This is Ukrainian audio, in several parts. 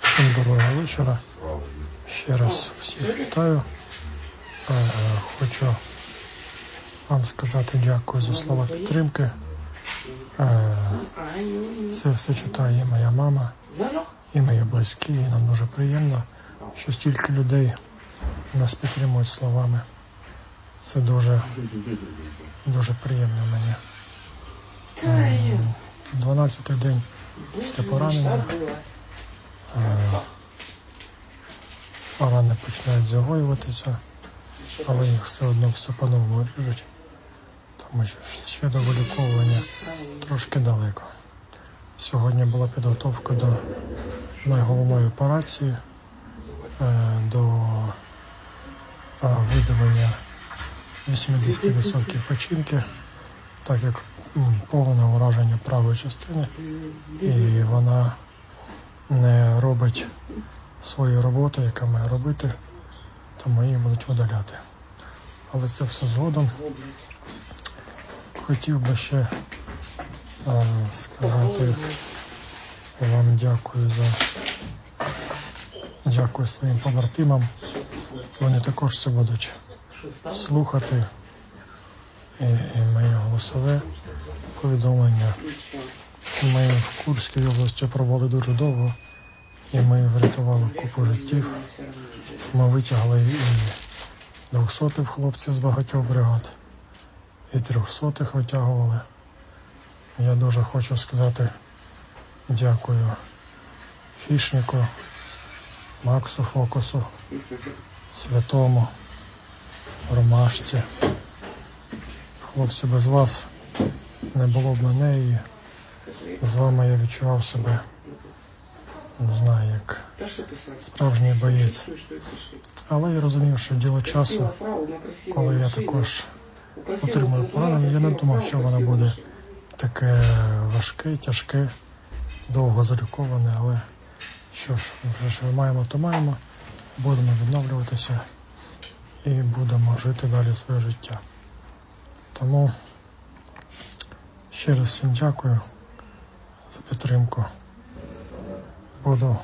Всім доброго вечора. Ще раз всіх вітаю. Е, Хочу вам сказати дякую за слова підтримки. Е, Це все читає моя мама, і мої близькі. І нам дуже приємно, що стільки людей нас підтримують словами. Це дуже, дуже приємно мені. М, 12-й день після поранення. Е, Рани починають загоюватися, але їх все одно все по-новому ріжуть, тому що ще до виліковування трошки далеко. Сьогодні була підготовка до найголовної операції, е, до е, видалення 80% печінки, так як повне ураження правої частини, і вона не робить свою роботу, яка має робити, тому її будуть видаляти. Але це все згодом. Хотів би ще е, сказати вам дякую за дякую своїм побратимам. Вони також це будуть слухати. І, і моє голосове повідомлення. Ми в Курській області пробули дуже довго, і ми врятували купу життів. Ми витягли і двохсотих хлопців з багатьох бригад, і трьохсотих витягували. Я дуже хочу сказати дякую Хішнику, Максу Фокусу, Святому, Ромашці. Хлопці, без вас не було б мене і з вами я відчував себе, не знаю, як справжній боєць. Але я розумів, що діло часу, коли я також отримую поранення, я не думав, що воно буде таке важке, тяжке, довго заліковане, але що ж, вже ж ми маємо, то маємо, будемо відновлюватися і будемо жити далі своє життя. Тому ще раз всім дякую за підтримку. Буду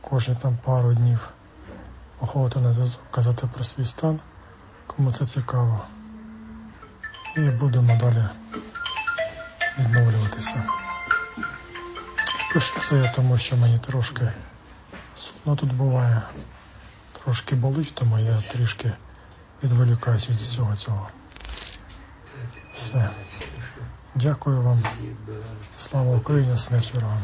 кожні там пару днів виходити на зв'язок, казати про свій стан, кому це цікаво. І будемо далі відновлюватися. Пишу це я тому, що мені трошки сумно тут буває, трошки болить, тому я трішки відволікаюся від всього цього. Все. Дякую вам. Слава Україні, смерть ворогам.